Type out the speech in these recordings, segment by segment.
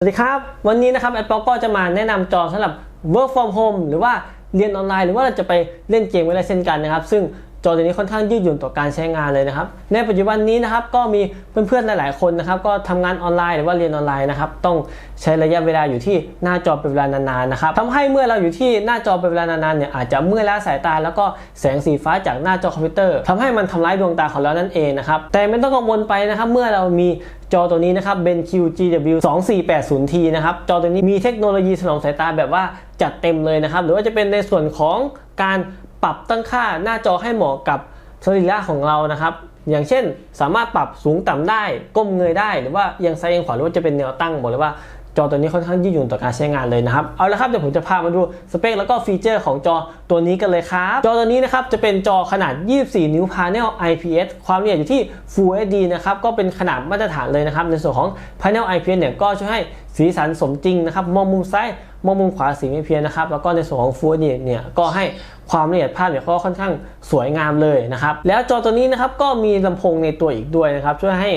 สวัสดีครับ วันนี้นะครับแอดปอก็จะมาแนะนำจอสำหรับ work from home หรือว่าเรียนออนไลน์ หรือว่าเราจะไปเล่นเกมก็ได้เช่นกันนะครับ ซึ่ง จอตัวนี้ค่อนข้างยืดหยุ่นต่อการใช้งานเลยนะครับ ในปัจจุบันนี้นะครับก็มีเพื่อนๆหลายๆคนนะครับก็ทำงานออนไลน์หรือว่าเรียนออนไลน์นะครับต้องใช้ระยะเวลาอยู่ที่หน้าจอเป็นเวลานานๆนะครับทำให้เมื่อเราอยู่ที่หน้าจอเป็นเวลานานๆเนี่ยอาจจะเมื่อยล้าสายตาแล้วก็แสงสีฟ้าจากหน้าจอคอมพิวเตอร์ทำให้มันทำร้ายดวงตาของเรานั่นเองนะครับแต่ไม่ต้องกังวลไปนะครับเมื่อเรามีจอตัวนี้นะครับ BenQ GW 2480T นะครับ จอตัวนี้มีเทคโนโลยีสนองสายตาแบบว่าจัดเต็มเลยนะครับ หรือว่าจะเป็นในส่วนของการ ปรับตั้งค่าหน้าจอให้เหมาะกับสรีระของเรานะครับ อย่างเช่น สามารถปรับสูงต่ำได้ ก้มเงยได้ หรือว่าเอียงซ้ายเอียงขวาหรือว่าจะเป็นแนวตั้งบอกเลยว่า จอตัวนี้ค่อนข้างยืดหยุ่นต่อการใช้งานเลยนะครับ เอาละครับเดี๋ยวผมจะพามาดูสเปคแล้วก็ฟีเจอร์ของจอตัวนี้กันเลยครับ จอตัวนี้นะครับจะเป็นจอขนาด 24 นิ้ว Panel IPS ความละเอียดอยู่ที่ Full HD นะครับก็เป็นขนาดมาตรฐานเลยนะครับในส่วนของ Panel IPS เนี่ยก็ช่วยให้สีสันสมจริงนะครับมองมุมซ้ายมองมุมขวาสีไม่เพี้ยนนะครับแล้วก็ในส่วนของ Full HD เนี่ยก็ให้ความละเอียดภาพเนี่ยก็ค่อนข้างสวยงามเลยนะครับแล้วจอตัวนี้นะครับก็มีลำโพงในตัวอีกด้วยนะครับช่วยให้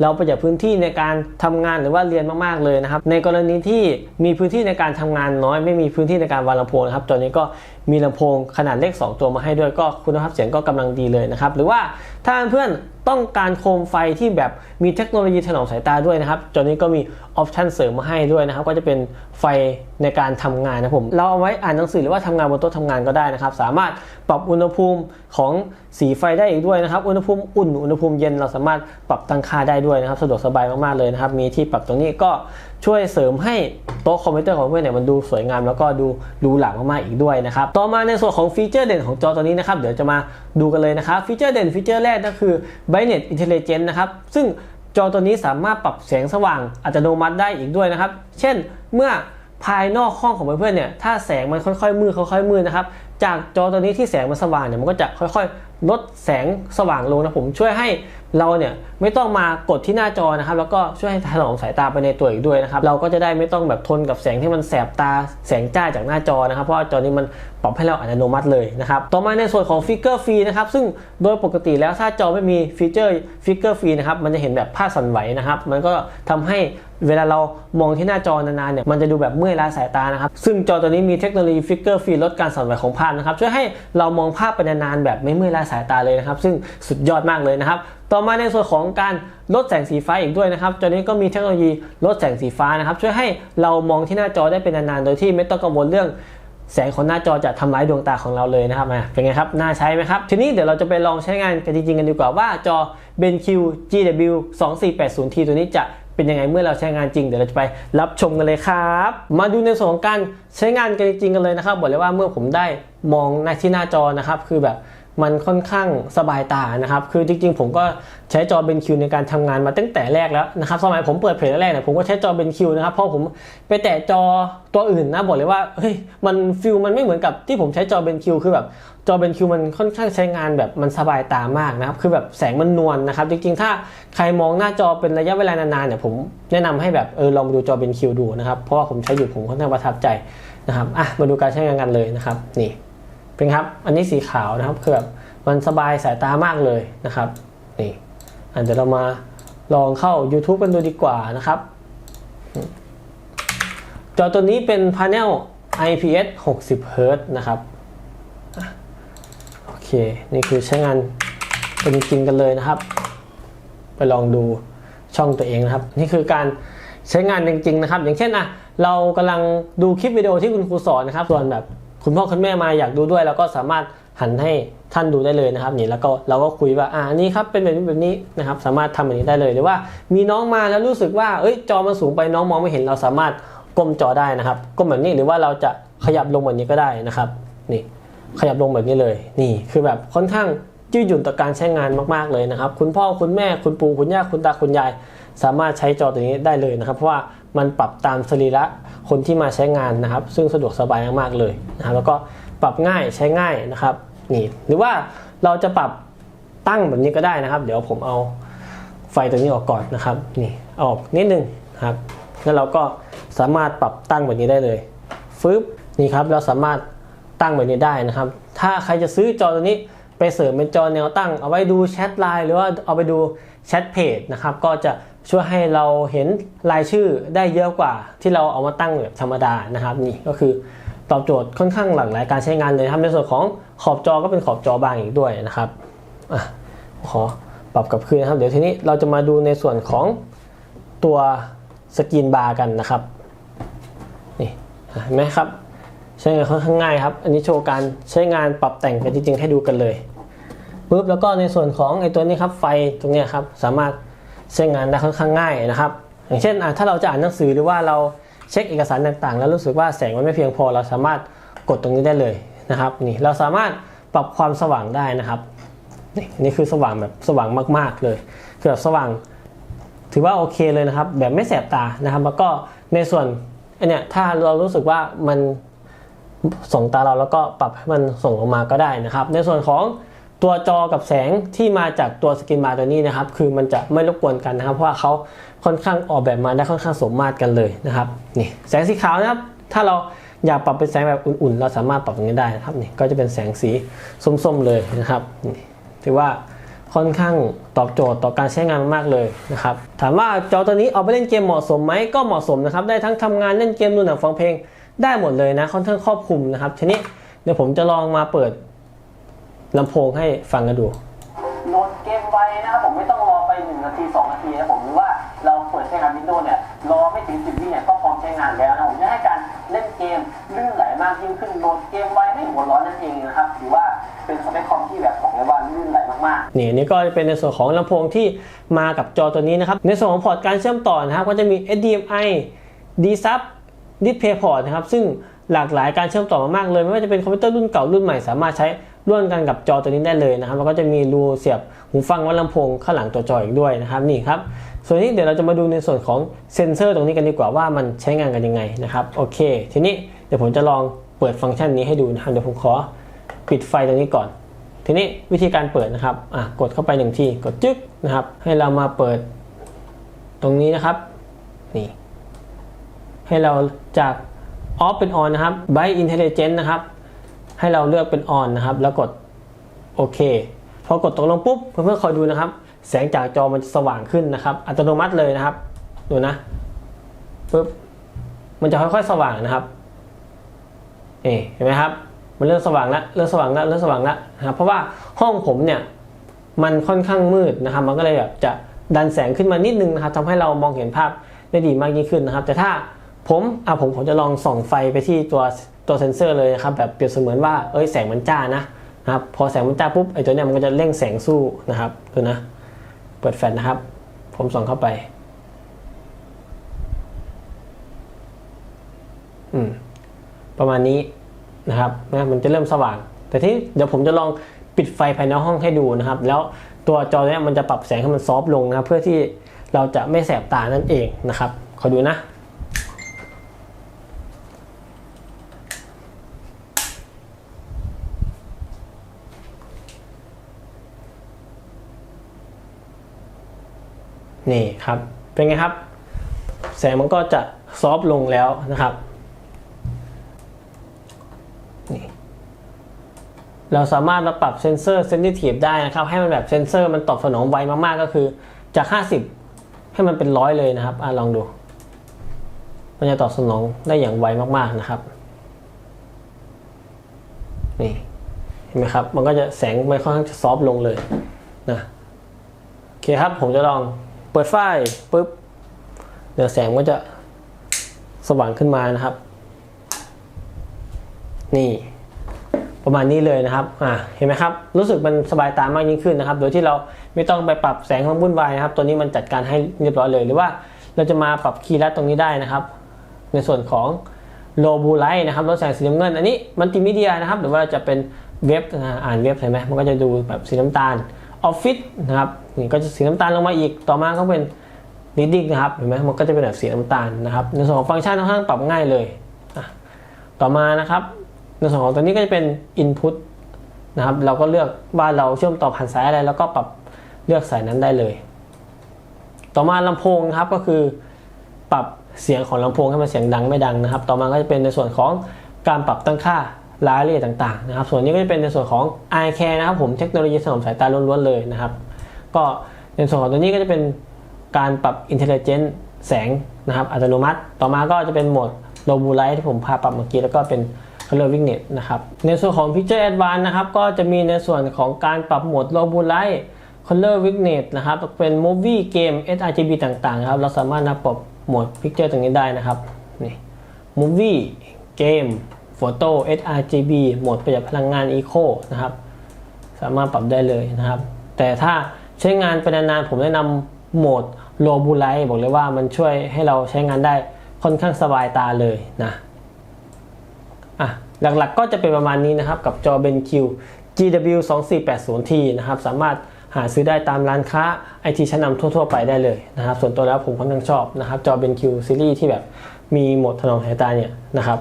เราประหยัดพื้นที่ในการทำงานหรือว่าเรียนมากๆเลยนะครับในกรณีที่มีพื้นที่ในการทำงานน้อย ไม่มีพื้นที่ในการวางลำโพงนะครับตัวนี้ก็ มีลำโพงขนาดเลข2ตัวมาให้ด้วยก็คุณภาพเสียงก็กำลังดีเลยนะครับ หรือว่าถ้าเพื่อนต้องการโคมไฟที่แบบมีเทคโนโลยีถนอมสายตาด้วยนะครับตัวนี้ก็มีออปชันเสริมมาให้ด้วยนะครับ ก็จะเป็นไฟในการทำงานนะผม เราเอาไว้อ่านหนังสือหรือว่าทำงานบนโต๊ะทำงานก็ได้นะครับ สามารถปรับอุณหภูมิของสีไฟได้อีกด้วยนะครับ อุณหภูมิอุ่น อุณหภูมิเย็นเราสามารถปรับตั้งค่าได้ด้วยนะครับ สะดวกสบายมากๆเลยนะครับ มีที่ปรับตรงนี้ก็ ช่วยเสริมให้โต๊ะคอมพิวเตอร์ของเพื่อนเนี่ยมันดูสวยงามแล้วก็ดูดูหลังมากๆอีกด้วยนะครับต่อมาในส่วนของฟีเจอร์เด่นของจอตัวนี้นะครับเดี๋ยวจะมาดูกันเลยนะครับฟีเจอร์เด่นฟีเจอร์แรกก็คือ Brightness Intelligence นะครับซึ่งจอตัวนี้สามารถปรับแสงสว่างอัตโนมัติได้อีกด้วยนะครับ เช่นเมื่อภายนอกห้องของเพื่อนๆเนี่ยถ้าแสงมันค่อยๆมืดค่อยๆมืดนะครับจากจอตัวนี้ที่แสงมันสว่างเนี่ยมันก็จะค่อยๆ ลดแสงสว่างลงนะผมช่วยให้เราเนี่ยไม่ต้องมากดที่หน้าจอนะครับ แล้วก็ช่วยให้ถนอมสายตาไปในตัวอีกด้วยนะครับ เราก็จะได้ไม่ต้องแบบทนกับแสงที่มันแสบตาแสงจ้าจากหน้าจอนะครับ เพราะจอนี้มันปรับให้เราอัตโนมัติเลยนะครับ ต่อมาในส่วนของฟิกเกอร์ฟรีนะครับ ซึ่งโดยปกติแล้วถ้าจอไม่มีฟีเจอร์ฟิกเกอร์ฟรีนะครับ มันจะเห็นแบบภาพสั่นไหวนะครับ มันก็ทำให้เวลาเรามองที่หน้าจอนานๆเนี่ย มันจะดูแบบเมื่อยล้าสายตานะครับ ซึ่งจอตัวนี้มีเทคโนโลยีฟิกเกอร์ฟรีลดการสั่นไหวของภาพนะครับ ช่วยให้เรามองภาพไปนานๆแบบไม่เมื่อยล้าสายตาเลยนะครับ ซึ่งสุดยอดมากเลยนะครับ ต่อมาในส่วนของการลดแสงสีฟ้าอีกด้วยนะครับจอนนี้ก็มีเทคโนโลยีลดแสงสีฟ้านะครับ ช่วยให้เรามองที่หน้าจอได้เป็นนานๆ โดยที่ไม่ต้องกังวลเรื่องแสงของหน้าจอจะทำร้ายดวงตาของเราเลยนะครับเป็นไงครับ น่าใช้ไหมครับ ทีนี้เดี๋ยวเราจะไปลองใช้งานกันจริงๆกันดีกว่าว่าจอ BenQ GW 2480T ตัวนี้จะเป็นยังไงเมื่อเราใช้งานจริงเดี๋ยวเราจะไปรับชมกันเลยครับ มาดูในส่วนของการใช้งานกันจริงๆกันเลยนะครับบอกเลยว่าเมื่อผมได้มองหน้าที่หน้าจอนะครับ คือแบบ มันค่อนข้างสบายตานะครับ คือจริงๆ ผมก็ใช้จอ BenQ ในการทำงานมาตั้งแต่แรกแล้วนะครับ สมัยผมเปิดเพจแรกเนี่ยผมก็ใช้จอ BenQ นะครับ เพราะผมไปแตะจอตัวอื่นนะบอกเลยว่า เฮ้ย มันฟิลมันไม่เหมือนกับที่ผมใช้จอ BenQ คือแบบจอ BenQ มันค่อนข้างใช้งานแบบมันสบายตามากนะครับ คือแบบแสงมันนวลนะครับ จริงๆ ถ้าใครมองหน้าจอเป็นระยะเวลานานๆ เนี่ยผมแนะนำให้แบบเออลองดูจอ BenQ ดูนะครับ เพราะว่าผมใช้อยู่ผมค่อนข้างประทับใจนะครับ อะ มาดูการใช้งานกันเลยนะครับ นี่ เป็นครับ อันนี้สีขาวนะครับคือแบบมันสบายสายตามากเลยนะครับนี่อันเดี๋ยวเรามาลองเข้า YouTube กันดูดีกว่านะครับจอตัวนี้เป็น Panel IPS 60 Hz นะครับโอเคนี่คือใช้งานเป็นจริงกันเลยนะครับ ไปลองดูช่องตัวเองนะครับ นี่คือการใช้งานจริงๆนะครับ อย่างเช่นอะเรากำลังดูคลิปวิดีโอที่คุณครูสอนนะครับ ส่วนแบบ คุณพ่อคุณแม่มาอยากดูด้วยเราก็สามารถหันให้ท่านดูได้เลยนะครับนี่แล้วก็เราก็คุยว่าอ่านี่ครับเป็นแบบนี้แบบนี้นะครับ สามารถทำแบบนี้ได้เลยหรือว่ามีน้องมาแล้วรู้สึกว่าเอ้ยจอมันสูงไปน้องมองไม่เห็นเราสามารถก้มจอได้นะครับก้มแบบนี้หรือว่าเราจะขยับลงแบบนี้ก็ได้นะครับนี่ขยับลงแบบนี้เลยนี่คือแบบค่อนข้างยืดหยุ่นต่อการใช้งานมากๆเลยนะครับ คุณพ่อคุณแม่คุณปู่คุณย่าคุณตาคุณยาย สามารถใช้จอตัวนี้ได้เลยนะครับ เพราะว่ามันปรับตามสรีระคนที่มาใช้งานนะครับ ซึ่งสะดวกสบายมากๆเลยนะครับ แล้วก็ปรับง่ายใช้ง่ายนะครับนี่หรือว่าเราจะปรับตั้งแบบนี้ก็ได้นะครับ เดี๋ยวผมเอาไฟตัวนี้ออกก่อนนะครับนี่ออกนิดนึงนะครับแล้วเราก็สามารถปรับตั้งแบบนี้ได้เลยฟึบนี่ครับเราสามารถตั้งแบบนี้ได้นะครับ ถ้าใครจะซื้อจอตัวนี้ไปเสริมเป็นจอแนวตั้ง เอาไว้ดูแชทไลน์หรือว่าเอาไปดูแชทเพจนะครับก็จะ ช่วยให้เราเห็นรายชื่อได้เยอะกว่า ที่เราเอามาตั้งแบบธรรมดานะครับนี่ก็คือตอบโจทย์ค่อนข้างหลากหลายการใช้งานเลยนะครับในส่วนของขอบจอก็เป็นขอบจอบางอีกด้วยนะครับอะขอปรับกลับคืนนะครับ เดี๋ยวทีนี้เราจะมาดูในส่วนของตัวสกรีนบาร์กันนะครับนี่เห็นไหมครับใช้งานค่อนข้างง่ายครับ อันนี้โชว์การใช้งานปรับแต่งกันจริงๆให้ดูกันเลยปุ๊บแล้วก็ในส่วนของไอ้ตัวนี้ครับไฟตรงเนี้ยครับสามารถ ใช้งานได้ค่อนข้างง่ายนะครับ อย่างเช่นถ้าเราจะอ่านหนังสือหรือว่าเราเช็คเอกสารต่างๆ แล้วรู้สึกว่าแสงมันไม่เพียงพอ เราสามารถกดตรงนี้ได้เลยนะครับนี่เราสามารถปรับความสว่างได้นะครับนี่นี่คือสว่างแบบสว่างมากๆเลยคือแบบสว่าง ถือว่าโอเคเลยนะครับ แบบไม่แสบตานะครับ แล้วก็ในส่วนอันเนี้ยถ้าเรารู้สึกว่ามันส่งตาเราแล้วก็ปรับให้มันส่งออกมาก็ได้นะครับ ในส่วนของ ตัวจอกับแสงที่มาจากตัวสกินบาร์ตัวนี้นะครับ คือมันจะไม่รบกวนกันนะครับ เพราะว่าเขาค่อนข้างออกแบบมาได้ค่อนข้างสมมาตรกันเลยนะครับนี่แสงสีขาวนะครับถ้าเราอยากปรับเป็นแสงแบบอุ่นๆ เราสามารถปรับตรงนี้ได้นะครับนี่ก็จะเป็นแสงสีส้มๆเลยนะครับนี่ถือว่าค่อนข้างตอบโจทย์ต่อการใช้งานมากเลยนะครับถามว่าจอตัวนี้เอาไปเล่นเกมเหมาะสมไหมก็เหมาะสมนะครับได้ทั้งทำงานเล่นเกมดูหนังฟังเพลงได้หมดเลยนะค่อนข้างครอบคลุมนะครับทีนี้เดี๋ยวผมจะลองมาเปิด ลำโพงให้ฟังกันดูโหลดเกมไวนะครับผมไม่ต้องรอไป1นาที 2 นาทีนะผมหรือว่าเราเปิดใช้งานวินโดว์เนี่ยรอไม่ถึง 10วิเนี่ยก็พร้อมใช้งานแล้วนะผมจะให้การเล่นเกมลื่นไหลมากยิ่งขึ้นโหลดเกมไวไม่หัวร้อนนั่นเองนะครับถือว่าเป็นสเปคคอมที่แบบบอกเลยว่าลื่นไหลมากๆนี่นี่ก็จะเป็นในส่วนของลำโพงที่มากับจอตัวนี้นะครับในส่วนของพอร์ตการเชื่อมต่อนะครับก็จะมี HDMI D-Sub DisplayPort นะครับซึ่งหลากหลายการเชื่อมต่อมามากเลย ไม่ว่าจะเป็นคอมพิวเตอร์รุ่นเก่ารุ่นใหม่สามารถใช้ ร่วมกันกับจอตัวนี้ได้เลยนะครับแล้วก็จะมีรูเสียบหูฟังวัดลำโพงข้างหลังตัวจออีกด้วยนะครับนี่ครับส่วนนี้เดี๋ยวเราจะมาดูในส่วนของเซ็นเซอร์ตรงนี้กันดีกว่าว่ามันใช้งานกันยังไงนะครับโอเค ทีนี้เดี๋ยวผมจะลองเปิดฟังก์ชันนี้ให้ดูนะครับเดี๋ยวผมขอปิดไฟตรงนี้ก่อน ทีนี้วิธีการเปิดนะครับอะกดเข้าไปหนึ่งทีกดจึ๊กนะครับ ให้เรามาเปิดตรงนี้นะครับนี่ให้เราจาก off เป็น on นะครับ by intelligent นะครับ ให้เราเลือกเป็น on นะครับ แล้วกดโอเคพอกดตกลงปุ๊บเพื่อนๆคอยดูนะครับ แสงจากจอมันจะสว่างขึ้นนะครับ อัตโนมัติเลยนะครับ ดูนะปุ๊บมันจะค่อยๆสว่างนะครับนี่เห็นไหมครับ มันเริ่มสว่างแล้วเริ่มสว่างแล้วเริ่มสว่างแล้วนะครับ เพราะว่าห้องผมเนี่ยมันค่อนข้างมืดนะครับ มันก็เลยแบบจะดันแสงขึ้นมานิดนึงนะครับทำให้เรามองเห็นภาพได้ดีมากยิ่งขึ้นนะครับ แต่ถ้าผมอะผมผมจะลองส่องไฟไปที่ตัว ตัวเซนเซอร์เลยนะครับแบบเปรียบเสมือนว่าเอ้ยแสงมันจ้านะนะครับพอแสงมันจ้าปุ๊บไอ้ตัวเนี้ยมันก็จะเร่งแสงสู้นะครับดูนะเปิดแฟลชนะครับ ผมส่องเข้าไปอืมประมาณนี้นะครับนะมันจะเริ่มสว่าง แต่ที่เดี๋ยวผมจะลองปิดไฟภายในห้องให้ดูนะครับ แล้วตัวจอเนี้ยมันจะปรับแสงให้มันซอฟต์ลงนะเพื่อที่เราจะไม่แสบตานั่นเองนะครับขอดูนะ นี่ครับ เป็นไงครับ แสงมันก็จะซอฟต์ลงแล้วนะครับนี่เราสามารถมาปรับเซนเซอร์เซนซิทีฟได้นะครับ ให้มันแบบเซนเซอร์มันตอบสนองไวมากๆ ก็คือจาก 50 ให้มันเป็นร้อยเลยนะครับอลองดู มันจะตอบสนองได้อย่างไวมากๆนะครับนี่เห็นไหมครับ มันก็จะแสงมันค่อนข้างจะซอฟต์ลงเลยนะโอเคครับ ผมจะลอง ปิดไฟปุ๊บเดี๋ยวแสงมันจะสว่างขึ้นมานะครับ นี่ประมาณนี้เลยนะครับ อ่า เห็นไหมครับ รู้สึกมันสบายตามากยิ่งขึ้นนะครับ โดยที่เราไม่ต้องไปปรับแสงความวุ่นวายนะครับ ตัวนี้มันจัดการให้เรียบร้อยเลย หรือว่าเราจะมาปรับคีย์ลัดตรงนี้ได้นะครับ ในส่วนของโลบูไลท์นะครับลดแสงสีน้ำเงิน อันนี้มัลติมีเดียนะครับ หรือว่าจะเป็นเว็บ อ่านเว็บเห็นไหมมันก็จะดูแบบสีน้ำตาล ออฟฟิศนะครับนี่ก็จะสีน้ำตาลลงมาอีกต่อมาก็เป็น reading นะครับเห็นไหมมันก็จะเป็นแบบสีน้ำตาลนะครับในส่วนของฟังก์ชันค่อนข้างปรับง่ายเลยต่อมานะครับในส่วนของตัวนี้ก็จะเป็น input นะครับเราก็เลือกว่าเราเชื่อมต่อผ่านสายอะไร แล้วก็ปรับเลือกสายนั้นได้เลย ต่อมาลำโพงครับก็คือปรับเสียงของลำโพงให้มันเสียงดังไม่ดังนะครับ ต่อมาก็จะเป็นในส่วนของการปรับตั้งค่า รายละเอียดต่างๆนะครับ ส่วนนี้ก็จะเป็นในส่วนของ eye care นะครับผมเทคโนโลยีสนองสายตาล้วนๆเลยนะครับ ก็ในส่วนของตัวนี้ก็จะเป็นการปรับ Intelligence แสงนะครับอัตโนมัติ ต่อมาก็จะเป็นโหมด Low Blue Light ที่ผมพาปรับเมื่อกี้แล้วก็เป็น Color Vignette นะครับ ในส่วนของ Picture Advanced นะครับ ก็จะมีในส่วนของการปรับโหมด Low Blue Light Color Vignette นะครับ เป็น Movie Game sRGB ต่างๆครับ เราสามารถนะปรับโหมด Picture ตรงนี้ได้นะครับ นี่ Movie Game Photo sRGB โหมดประหยัดพลังงาน Eco นะครับ สามารถปรับได้เลยนะครับ แต่ถ้าใช้งานไปนานๆผมแนะนำโหมด Low Blue Light บอกเลยว่ามันช่วยให้เราใช้งานได้ค่อนข้างสบายตาเลยนะอะหลักๆก็จะเป็นประมาณนี้นะครับ กับจอ BenQ GW 2 4 8 0 T นะครับ สามารถหาซื้อได้ตามร้านค้าไอทีชั้นนำทั่ว ๆ ไปได้เลยนะครับ ส่วนตัวแล้วผมค่อนข้างชอบนะครับ จอ BenQ ซีรีส์ที่แบบมีโหมดถนอมสายตาเนี่ยนะครับ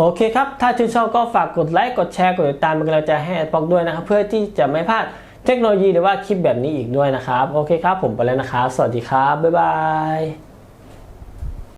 โอเคครับ ถ้าชื่นชอบก็ฝากกดไลค์ กดแชร์ กดติดตามเป็นกำลังใจให้ปอกด้วยนะครับ เพื่อที่จะไม่พลาดเทคโนโลยีหรือว่าคลิปแบบนี้อีกด้วยนะครับ โอเคครับ ผมไปแล้วนะครับ สวัสดีครับ บ๊ายบาย